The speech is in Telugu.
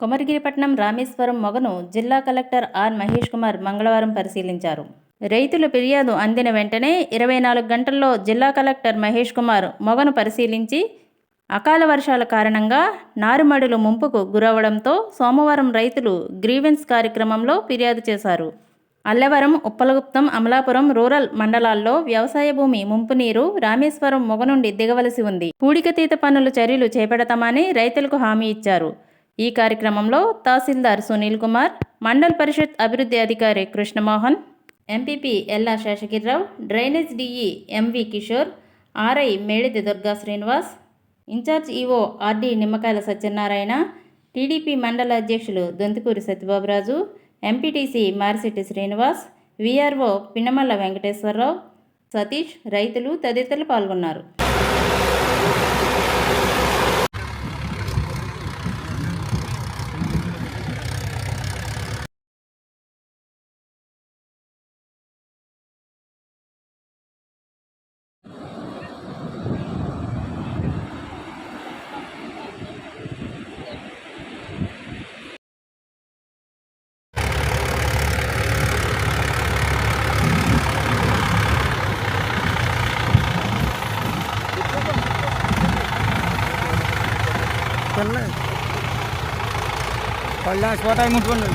కొమరగిరిపట్నం రామేశ్వరం మొగను జిల్లా కలెక్టర్ ఆర్ మహేష్ కుమార్ మంగళవారం పరిశీలించారు. రైతుల ఫిర్యాదు అందిన వెంటనే ఇరవై నాలుగు గంటల్లో జిల్లా కలెక్టర్ మహేష్ కుమార్ మొగను పరిశీలించి అకాల వర్షాల కారణంగా నారుమడులు ముంపుకు గురవడంతో సోమవారం రైతులు గ్రీవెన్స్ కార్యక్రమంలో ఫిర్యాదు చేశారు. అల్లవరం ఉప్పలగుప్తం అమలాపురం రూరల్ మండలాల్లో వ్యవసాయ భూమి ముంపు నీరు రామేశ్వరం మొగ నుండి దిగవలసి ఉంది. పూడికతీత పనులు చర్యలు చేపడతామని రైతులకు హామీ ఇచ్చారు. ఈ కార్యక్రమంలో తహసీల్దార్ సునీల్ కుమార్ మండల్ పరిషత్ అభివృద్ధి అధికారి Krishnamohan MPP Ella Seshagirirao drainage DE MV Kishore RI Mediti Durga Srinivas incharge EO RD Nimmakayala Satyanarayana TDP మండల అధ్యక్షులు దొంతుకూరి సత్యబాబురాజు ఎంపీటీసీ మారిశెట్టి శ్రీనివాస్ వీఆర్ఓ పిన్నమల్ల వెంకటేశ్వరరావు సతీష్ రైతులు తదితరులు పాల్గొన్నారు. చల్లే పళ్ళ పోతాయి ముట్టుకోండి